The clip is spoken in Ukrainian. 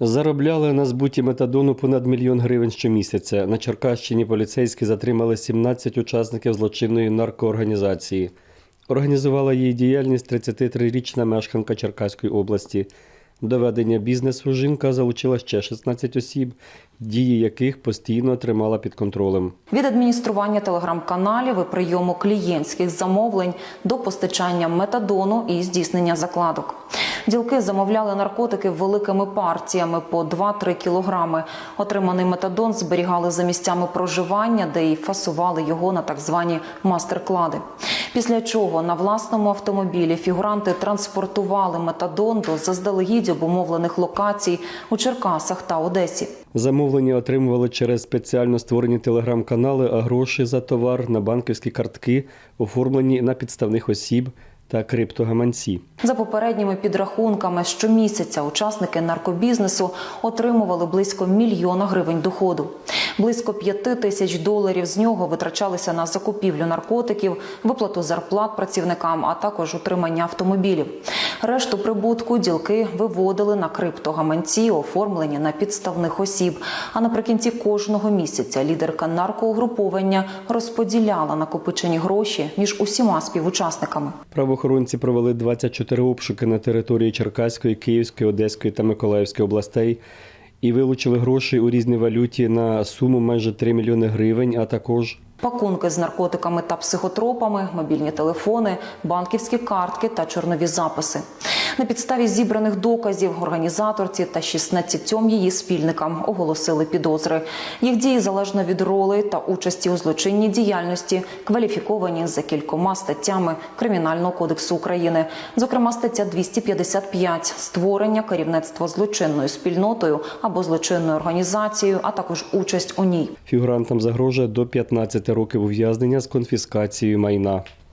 Заробляли на збуті метадону понад мільйон гривень щомісяця. На Черкащині поліцейські затримали 17 учасників злочинної наркоорганізації. Організувала її діяльність 33-річна мешканка Черкаської області. До ведення бізнесу жінка залучила ще 16 осіб, дії яких постійно тримала під контролем. Від адміністрування телеграм-каналів і прийому клієнтських замовлень до постачання метадону і здійснення закладок. Ділки замовляли наркотики великими партіями по 2-3 кілограми. Отриманий метадон зберігали за місцями проживання, де й фасували його на так звані мастер-клади. Після чого на власному автомобілі фігуранти транспортували метадон до заздалегідь обумовлених локацій у Черкасах та Одесі. Замовлення отримували через спеціально створені телеграм-канали, а гроші за товар на банківські картки, оформлені на підставних осіб та криптогаманці. За попередніми підрахунками, щомісяця учасники наркобізнесу отримували близько мільйона гривень доходу. Близько п'яти тисяч доларів з нього витрачалися на закупівлю наркотиків, виплату зарплат працівникам, а також утримання автомобілів. Решту прибутку ділки виводили на криптогаманці, оформлені на підставних осіб. А наприкінці кожного місяця лідерка наркоугруповання розподіляла накопичені гроші між усіма співучасниками. Правоохоронці провели 24 обшуки на території Черкаської, Київської, Одеської та Миколаївської областей і вилучили гроші у різній валюті на суму майже 3 мільйони гривень, а також Пакунки з наркотиками та психотропами, мобільні телефони, банківські картки та чорнові записи. На підставі зібраних доказів організаторці та 16 її спільникам оголосили підозри. Їх дії залежно від ролей та участі у злочинній діяльності кваліфіковані за кількома статтями Кримінального кодексу України, зокрема стаття 255 – створення керівництва злочинною спільнотою або злочинною організацією, а також участь у ній. фігурантам загрожує до 15 років ув'язнення з конфіскацією майна.